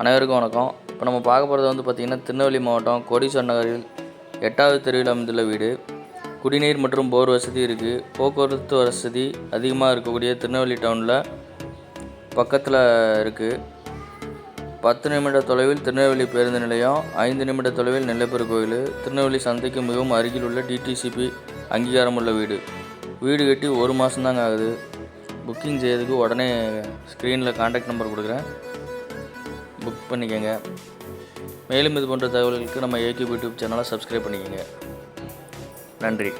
அனைவருக்கும் வணக்கம். இப்போ நம்ம பார்க்க போகிறது வந்து பார்த்திங்கன்னா திருநெல்வேலி மாவட்டம் கோடீஸ்வரர் நகரில் எட்டாவது தெருவில் அமைந்துள்ள வீடு. குடிநீர் மற்றும் போர் வசதி இருக்குது போக்குவரத்து வசதி அதிகமாக இருக்கக்கூடிய திருநெல்வேலி டவுனில் பக்கத்தில் இருக்குது பத்து நிமிட தொலைவில் திருநெல்வேலி பேருந்து நிலையம் ஐந்து நிமிட தொலைவில் நெல்லைப்பர் கோயில் திருநெல்வேலி சந்தைக்கு மிகவும் அருகில் உள்ள டிடிசிபி அங்கீகாரம் உள்ள வீடு. வீடு கட்டி ஒரு மாதம்தாங்க ஆகுது. புக்கிங் செய்யறதுக்கு உடனே ஸ்க்ரீனில் காண்டாக்ட் நம்பர் கொடுக்குறேன். பண்ணிக்கோங்க. மேலும் இது போன்ற தகவல்களுக்கு நம்ம ஏகே யூடியூப் சேனலை சப்ஸ்கிரைப் பண்ணிக்கோங்க. நன்றி.